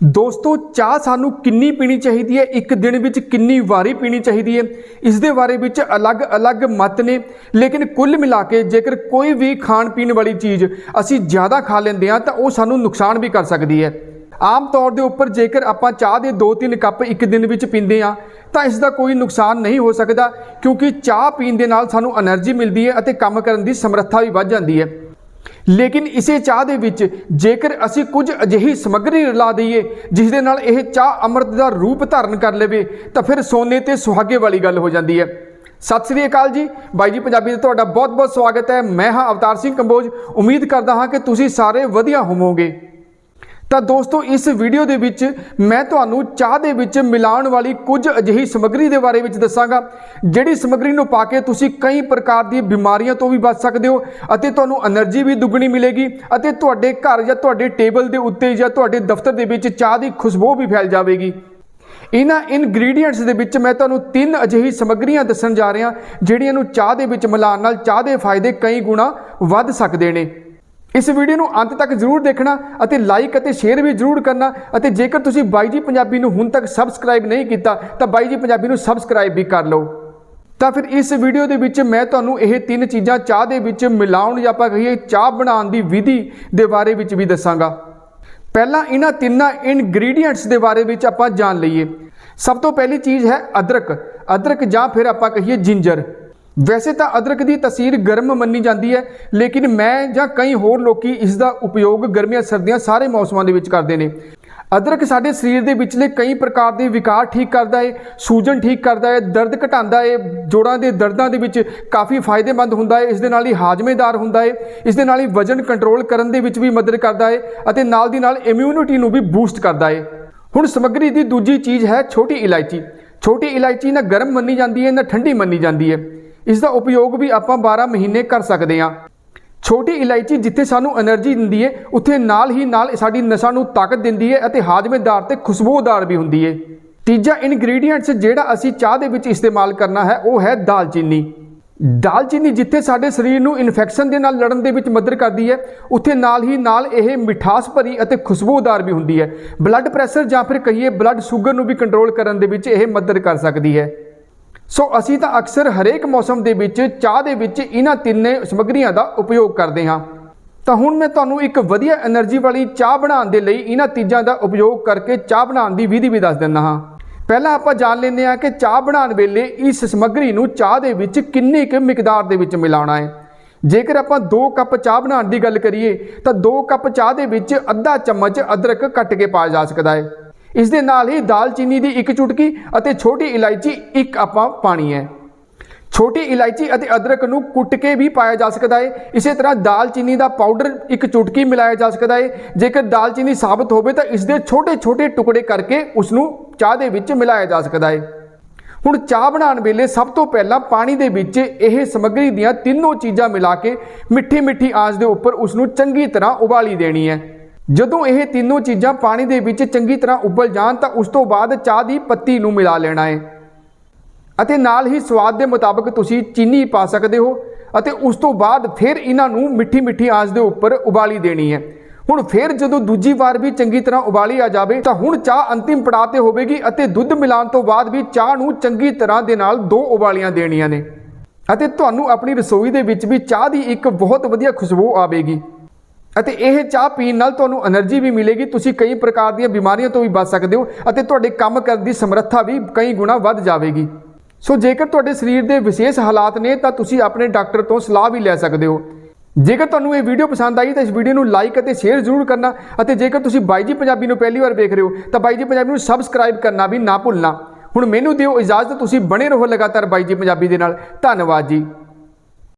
ਦੋਸਤੋ, ਚਾਹ ਸਾਨੂੰ ਕਿੰਨੀ ਪੀਣੀ ਚਾਹੀਦੀ ਹੈ? ਇੱਕ ਦਿਨ ਵਿੱਚ ਕਿੰਨੀ ਵਾਰੀ ਪੀਣੀ ਚਾਹੀਦੀ ਹੈ? ਇਸ ਦੇ ਬਾਰੇ ਵਿੱਚ ਅਲੱਗ-ਅਲੱਗ ਮਤ ਨੇ, ਲੇਕਿਨ ਕੁੱਲ ਮਿਲਾ ਕੇ ਜੇਕਰ ਕੋਈ ਵੀ ਖਾਣ ਪੀਣ ਵਾਲੀ ਚੀਜ਼ ਅਸੀਂ ਜ਼ਿਆਦਾ ਖਾ ਲੈਂਦੇ ਹਾਂ, ਤਾਂ ਉਹ ਸਾਨੂੰ ਨੁਕਸਾਨ ਵੀ ਕਰ ਸਕਦੀ ਹੈ। ਆਮ ਤੌਰ ਦੇ ਉੱਪਰ ਜੇਕਰ ਆਪਾਂ ਚਾਹ ਦੇ 2-3 ਕੱਪ ਇੱਕ ਦਿਨ ਵਿੱਚ ਪੀਂਦੇ ਆ ਤਾਂ ਇਸ ਦਾ ਕੋਈ ਨੁਕਸਾਨ ਨਹੀਂ ਹੋ ਸਕਦਾ, ਕਿਉਂਕਿ ਚਾਹ ਪੀਣ ਦੇ ਨਾਲ ਸਾਨੂੰ એનર્ਜੀ ਮਿਲਦੀ ਹੈ ਅਤੇ ਕੰਮ ਕਰਨ ਦੀ ਸਮਰੱਥਾ ਵੀ ਵੱਧ ਜਾਂਦੀ ਹੈ। ਲੇਕਿਨ ਇਸੇ ਚਾਹ ਦੇ ਵਿੱਚ ਜੇਕਰ ਅਸੀਂ ਕੁਝ ਅਜਿਹੀ ਸਮੱਗਰੀ ਰਲਾ ਦਈਏ ਜਿਸ ਦੇ ਨਾਲ ਇਹ ਚਾਹ ਅੰਮ੍ਰਿਤ ਦਾ ਰੂਪ ਧਾਰਨ ਕਰ ਲਵੇ, ਤਾਂ ਫਿਰ ਸੋਨੇ ਤੇ ਸੁਹਾਗੇ ਵਾਲੀ ਗੱਲ ਹੋ ਜਾਂਦੀ ਹੈ। ਸਤਿ ਸ੍ਰੀ ਅਕਾਲ ਜੀ। ਬਾਈ ਜੀ, ਪੰਜਾਬੀ 'ਤੇ ਤੁਹਾਡਾ ਬਹੁਤ-ਬਹੁਤ ਸਵਾਗਤ ਹੈ। ਮੈਂ ਹਾਂ ਅਵਤਾਰ ਸਿੰਘ ਕੰਬੋਜ। ਉਮੀਦ ਕਰਦਾ ਹਾਂ ਕਿ ਤੁਸੀਂ ਸਾਰੇ ਵਧੀਆ ਹੋਵੋਗੇ। ਤਾਂ ਦੋਸਤੋ, ਇਸ ਵੀਡੀਓ ਦੇ ਵਿੱਚ ਮੈਂ ਤੁਹਾਨੂੰ ਚਾਹ ਦੇ ਵਿੱਚ ਮਿਲਾਉਣ ਵਾਲੀ ਕੁਝ ਅਜਿਹੀ ਸਮੱਗਰੀ ਦੇ ਬਾਰੇ ਵਿੱਚ ਦੱਸਾਂਗਾ, ਜਿਹੜੀ ਸਮੱਗਰੀ ਨੂੰ ਪਾ ਕੇ ਤੁਸੀਂ ਕਈ ਪ੍ਰਕਾਰ ਦੀ ਬਿਮਾਰੀਆਂ ਤੋਂ ਵੀ ਬਚ ਸਕਦੇ ਹੋ ਅਤੇ ਤੁਹਾਨੂੰ એનર્ਜੀ ਵੀ ਦੁੱਗਣੀ ਮਿਲੇਗੀ ਅਤੇ ਤੁਹਾਡੇ ਘਰ ਜਾਂ ਤੁਹਾਡੇ ਟੇਬਲ ਦੇ ਉੱਤੇ ਜਾਂ ਤੁਹਾਡੇ ਦਫ਼ਤਰ ਦੇ ਵਿੱਚ ਚਾਹ ਦੀ ਖੁਸ਼ਬੂ ਵੀ ਫੈਲ ਜਾਵੇਗੀ। ਇਹਨਾਂ ਇਨਗਰੀਡੀਐਂਟਸ ਦੇ ਵਿੱਚ ਮੈਂ ਤੁਹਾਨੂੰ ਤਿੰਨ ਅਜਿਹੀ ਸਮੱਗਰੀਆਂ ਦੱਸਣ ਜਾ ਰਿਹਾ, ਜਿਹੜੀਆਂ ਨੂੰ ਚਾਹ ਦੇ ਵਿੱਚ ਮਿਲਾਉਣ ਨਾਲ ਚਾਹ ਦੇ ਫਾਇਦੇ ਕਈ ਗੁਣਾ ਵੱਧ ਸਕਦੇ ਨੇ। ਇਸ ਵੀਡੀਓ ਨੂੰ ਅੰਤ ਤੱਕ ਜ਼ਰੂਰ ਦੇਖਣਾ ਅਤੇ ਲਾਈਕ ਅਤੇ ਸ਼ੇਅਰ ਵੀ ਜ਼ਰੂਰ ਕਰਨਾ ਅਤੇ ਜੇਕਰ ਤੁਸੀਂ ਬਾਈ ਜੀ ਪੰਜਾਬੀ ਨੂੰ ਹੁਣ ਤੱਕ ਸਬਸਕ੍ਰਾਈਬ ਨਹੀਂ ਕੀਤਾ, ਤਾਂ ਬਾਈ ਜੀ ਪੰਜਾਬੀ ਨੂੰ ਸਬਸਕ੍ਰਾਈਬ ਵੀ ਕਰ ਲਓ। ਤਾਂ ਫਿਰ ਇਸ ਵੀਡੀਓ ਦੇ ਵਿੱਚ ਮੈਂ ਤੁਹਾਨੂੰ ਇਹ ਤਿੰਨ ਚੀਜ਼ਾਂ ਚਾਹ ਦੇ ਵਿੱਚ ਮਿਲਾਉਣ ਜਾਂ ਆਪਾਂ ਕਹੀਏ ਚਾਹ ਬਣਾਉਣ ਦੀ ਵਿਧੀ ਦੇ ਬਾਰੇ ਵਿੱਚ ਵੀ ਦੱਸਾਂਗਾ। ਪਹਿਲਾਂ ਇਹਨਾਂ ਤਿੰਨਾਂ ਇਨਗਰੀਡੀਅੰਟਸ ਦੇ ਬਾਰੇ ਵਿੱਚ ਆਪਾਂ ਜਾਣ ਲਈਏ। ਸਭ ਤੋਂ ਪਹਿਲੀ ਚੀਜ਼ ਹੈ ਅਦਰਕ। ਅਦਰਕ ਜਾਂ ਫਿਰ ਆਪਾਂ ਕਹੀਏ ਜਿੰਜਰ ਵੈਸੇ ਤਾਂ ਅਦਰਕ ਦੀ ਤਸੀਰ ਗਰਮ ਮੰਨੀ ਜਾਂਦੀ ਹੈ, ਲੇਕਿਨ ਮੈਂ ਜਾਂ ਕਈ ਹੋਰ ਲੋਕੀ ਇਸ ਦਾ ਉਪਯੋਗ ਗਰਮੀਆਂ ਸਰਦੀਆਂ ਸਾਰੇ ਮੌਸਮਾਂ ਦੇ ਵਿੱਚ ਕਰਦੇ ਨੇ। ਅਦਰਕ ਸਾਡੇ ਸਰੀਰ ਦੇ ਵਿਚਲੇ ਕਈ ਪ੍ਰਕਾਰ ਦੇ ਵਿਕਾਰ ਠੀਕ ਕਰਦਾ ਹੈ ਸੂਜਨ ਠੀਕ ਕਰਦਾ ਹੈ ਦਰਦ ਘਟਾਉਂਦਾ ਹੈ ਜੋੜਾਂ ਦੇ ਦਰਦਾਂ ਦੇ ਵਿੱਚ ਕਾਫੀ ਫਾਇਦੇਮੰਦ ਹੁੰਦਾ ਹੈ ਇਸ ਦੇ ਨਾਲ ਹੀ ਹਾਜ਼ਮੇਦਾਰ ਹੁੰਦਾ ਹੈ ਇਸ ਦੇ ਨਾਲ ਹੀ ਵਜਨ ਕੰਟਰੋਲ ਕਰਨ ਦੇ ਵਿੱਚ ਵੀ ਮਦਦ ਕਰਦਾ ਹੈ ਅਤੇ ਨਾਲ ਦੀ ਨਾਲ ਇਮਿਊਨਿਟੀ ਨੂੰ ਵੀ ਬੂਸਟ ਕਰਦਾ ਹੈ ਹੁਣ ਸਮੱਗਰੀ ਦੀ ਦੂਜੀ ਚੀਜ਼ ਹੈ ਛੋਟੀ ਇਲਾਇਚੀ। ਛੋਟੀ ਇਲਾਇਚੀ ਨਾ ਗਰਮ ਮੰਨੀ ਜਾਂਦੀ ਹੈ ਨਾ ਠੰਡੀ ਮੰਨੀ ਜਾਂਦੀ ਹੈ ਇਸ ਦਾ ਉਪਯੋਗ ਵੀ ਆਪਾਂ 12 ਮਹੀਨੇ ਕਰ ਸਕਦੇ ਹਾਂ। ਛੋਟੀ ਇਲਾਇਚੀ ਜਿੱਥੇ ਸਾਨੂੰ એનર્ਜੀ ਦਿੰਦੀ ਹੈ ਉੱਥੇ ਨਾਲ ਹੀ ਨਾਲ ਸਾਡੀ ਨਸ਼ਾ ਨੂੰ ਤਾਕਤ ਦਿੰਦੀ ਹੈ ਅਤੇ ਹਾਜ਼ਮੇਦਾਰ ਤੇ ਖੁਸ਼ਬੂਦਾਰ ਵੀ ਹੁੰਦੀ ਹੈ ਤੀਜਾ ਇਨਗਰੀਡੀਐਂਟਸ ਜਿਹੜਾ ਅਸੀਂ ਚਾਹ ਦੇ ਵਿੱਚ ਇਸਤੇਮਾਲ ਕਰਨਾ ਹੈ, ਉਹ ਹੈ ਦਾਲਚੀਨੀ। ਦਾਲਚੀਨੀ ਜਿੱਥੇ ਸਾਡੇ ਸਰੀਰ ਨੂੰ ਇਨਫੈਕਸ਼ਨ ਦੇ ਨਾਲ ਲੜਨ ਦੇ ਵਿੱਚ ਮਦਦ ਕਰਦੀ ਹੈ ਉੱਥੇ ਨਾਲ ਹੀ ਨਾਲ ਇਹ ਮਿਠਾਸ ਭਰੀ ਅਤੇ ਖੁਸ਼ਬੂਦਾਰ ਵੀ ਹੁੰਦੀ ਹੈ ਬਲੱਡ ਪ੍ਰੈਸ਼ਰ ਜਾਂ ਫਿਰ ਕਹੀਏ ਬਲੱਡ ਸ਼ੂਗਰ ਨੂੰ ਵੀ ਕੰਟਰੋਲ ਕਰਨ ਦੇ ਵਿੱਚ ਇਹ ਮਦਦ ਕਰ ਸਕਦੀ ਹੈ। ਸੋ ਅਸੀਂ ਤਾਂ ਅਕਸਰ ਹਰੇਕ ਮੌਸਮ ਦੇ ਵਿੱਚ, ਚਾਹ ਦੇ ਵਿੱਚ ਇਹਨਾਂ ਤਿੰਨੇ ਸਮੱਗਰੀਆਂ ਦਾ ਉਪਯੋਗ ਕਰਦੇ ਹਾਂ। ਤਾਂ ਹੁਣ ਮੈਂ ਤੁਹਾਨੂੰ ਇੱਕ ਵਧੀਆ એનર્ਜੀ ਵਾਲੀ ਚਾਹ ਬਣਾਉਣ ਦੇ ਲਈ ਇਹਨਾਂ ਚੀਜ਼ਾਂ ਦਾ ਉਪਯੋਗ ਕਰਕੇ ਚਾਹ ਬਣਾਉਣ ਦੀ ਵਿਧੀ ਵੀ ਦੱਸ ਦਿੰਦਾ ਹਾਂ। ਪਹਿਲਾਂ ਆਪਾਂ ਜਾਣ ਲੈਂਦੇ ਹਾਂ ਕਿ ਚਾਹ ਬਣਾਉਣ ਵੇਲੇ ਇਸ ਸਮੱਗਰੀ ਨੂੰ ਚਾਹ ਦੇ ਵਿੱਚ ਕਿੰਨੇ ਕੁ ਮਿਕਦਾਰ ਦੇ ਵਿੱਚ ਮਿਲਾਉਣਾ ਹੈ। ਜੇਕਰ ਆਪਾਂ 2 ਕੱਪ ਚਾਹ ਬਣਾਉਣ ਦੀ ਗੱਲ ਕਰੀਏ, ਤਾਂ 2 ਕੱਪ ਚਾਹ ਦੇ ਵਿੱਚ ਅੱਧਾ ਚਮਚ ਅਦਰਕ ਕੱਟ ਕੇ ਪਾਇਆ ਜਾ ਸਕਦਾ ਹੈ। ਇਸ ਦੇ ਨਾਲ ਹੀ ਦਾਲਚੀਨੀ ਦੀ ਇੱਕ ਚੁਟਕੀ ਅਤੇ ਛੋਟੀ ਇਲਾਇਚੀ ਇੱਕ ਆਪਾਂ ਪਾਣੀ ਹੈ। ਛੋਟੀ ਇਲਾਇਚੀ ਅਤੇ ਅਦਰਕ ਨੂੰ ਕੁੱਟ ਕੇ ਵੀ ਪਾਇਆ ਜਾ ਸਕਦਾ ਹੈ। ਇਸੇ ਤਰ੍ਹਾਂ ਦਾਲਚੀਨੀ ਦਾ ਪਾਊਡਰ ਇੱਕ ਚੁਟਕੀ ਮਿਲਾਇਆ ਜਾ ਸਕਦਾ ਹੈ। ਜੇਕਰ ਦਾਲਚੀਨੀ ਸਾਬਤ ਹੋਵੇ ਤਾਂ ਇਸ ਦੇ ਛੋਟੇ-ਛੋਟੇ ਟੁਕੜੇ ਕਰਕੇ ਉਸ ਨੂੰ ਚਾਹ ਦੇ ਵਿੱਚ ਮਿਲਾਇਆ ਜਾ ਸਕਦਾ ਹੈ। ਹੁਣ ਚਾਹ ਬਣਾਉਣ ਵੇਲੇ ਸਭ ਤੋਂ ਪਹਿਲਾਂ ਪਾਣੀ ਦੇ ਵਿੱਚ ਇਹ ਸਮੱਗਰੀ ਦੀਆਂ ਤਿੰਨੋਂ ਚੀਜ਼ਾਂ ਮਿਲਾ ਕੇ ਮਿੱਠੀ-ਮਿੱਠੀ ਆਂਚ ਦੇ ਉੱਪਰ ਉਸ ਨੂੰ ਚੰਗੀ ਤਰ੍ਹਾਂ ਉਬਾਲੀ ਦੇਣੀ ਹੈ। ਜਦੋਂ ਇਹ ਤਿੰਨੋਂ ਚੀਜ਼ਾਂ ਪਾਣੀ ਦੇ ਵਿੱਚ ਚੰਗੀ ਤਰ੍ਹਾਂ ਉਬਲ ਜਾਣ ਤਾਂ ਉਸ ਤੋਂ ਬਾਅਦ ਚਾਹ ਦੀ ਪੱਤੀ ਨੂੰ ਮਿਲਾ ਲੈਣਾ ਹੈ। ਅਤੇ ਨਾਲ ਹੀ ਸਵਾਦ ਦੇ ਮੁਤਾਬਕ ਤੁਸੀਂ ਚੀਨੀ ਪਾ ਸਕਦੇ ਹੋ ਅਤੇ ਉਸ ਤੋਂ ਬਾਅਦ ਫਿਰ ਇਹਨਾਂ ਨੂੰ ਮਿੱਠੀ ਮਿੱਠੀ ਆਂਚ ਦੇ ਉੱਪਰ ਉਬਾਲੀ ਦੇਣੀ ਹੈ। ਹੁਣ ਫਿਰ ਜਦੋਂ ਦੂਜੀ ਵਾਰ ਵੀ ਚੰਗੀ ਤਰ੍ਹਾਂ ਉਬਾਲੀ ਆ ਜਾਵੇ ਤਾਂ ਹੁਣ ਚਾਹ ਅੰਤਿਮ ਪੜਾਅ ਤੇ ਹੋਵੇਗੀ ਅਤੇ ਦੁੱਧ ਮਿਲਾਉਣ ਤੋਂ ਬਾਅਦ ਵੀ ਚਾਹ ਨੂੰ ਚੰਗੀ ਤਰ੍ਹਾਂ ਦੇ ਨਾਲ ਦੋ ਉਬਾਲੀਆਂ ਦੇਣੀਆਂ ਨੇ। ਅਤੇ ਤੁਹਾਨੂੰ ਆਪਣੀ ਰਸੋਈ ਦੇ ਵਿੱਚ ਵੀ ਚਾਹ ਦੀ ਇੱਕ ਬਹੁਤ ਵਧੀਆ ਖੁਸ਼ਬੂ ਆਵੇਗੀ। ਅਤੇ ਇਹ ਚਾਹ ਪੀਣ ਨਾਲ ਤੁਹਾਨੂੰ એનર્ਜੀ ਵੀ ਮਿਲੇਗੀ, ਤੁਸੀਂ ਕਈ ਪ੍ਰਕਾਰ ਦੀਆਂ ਬਿਮਾਰੀਆਂ ਤੋਂ ਵੀ ਬਚ ਸਕਦੇ ਹੋ ਅਤੇ ਤੁਹਾਡੇ ਕੰਮ ਕਰਨ ਦੀ ਸਮਰੱਥਾ ਵੀ ਕਈ ਗੁਣਾ ਵੱਧ ਜਾਵੇਗੀ। ਸੋ ਜੇਕਰ ਤੁਹਾਡੇ ਸਰੀਰ ਦੇ ਵਿਸ਼ੇਸ਼ ਹਾਲਾਤ ਨੇ, ਤਾਂ ਤੁਸੀਂ ਆਪਣੇ ਡਾਕਟਰ ਤੋਂ ਸਲਾਹ ਵੀ ਲੈ ਸਕਦੇ ਹੋ। ਜੇਕਰ ਤੁਹਾਨੂੰ ਇਹ ਵੀਡੀਓ ਪਸੰਦ ਆਈ, ਤਾਂ ਇਸ ਵੀਡੀਓ ਨੂੰ ਲਾਈਕ ਅਤੇ ਸ਼ੇਅਰ ਜ਼ਰੂਰ ਕਰਨਾ ਅਤੇ ਜੇਕਰ ਤੁਸੀਂ ਬਾਈ ਜੀ ਪੰਜਾਬੀ ਨੂੰ ਪਹਿਲੀ ਵਾਰ ਵੇਖ ਰਹੇ ਹੋ, ਤਾਂ ਬਾਈ ਜੀ ਪੰਜਾਬੀ ਨੂੰ ਸਬਸਕ੍ਰਾਈਬ ਕਰਨਾ ਵੀ ਨਾ ਭੁੱਲਣਾ। ਹੁਣ ਮੈਨੂੰ ਦਿਓ ਇਜਾਜ਼ਤ, ਤੁਸੀਂ ਬਣੇ ਰਹੋ ਲਗਾਤਾਰ ਬਾਈ ਜੀ ਪੰਜਾਬੀ ਦੇ ਨਾਲ। ਧੰਨਵਾਦ ਜੀ।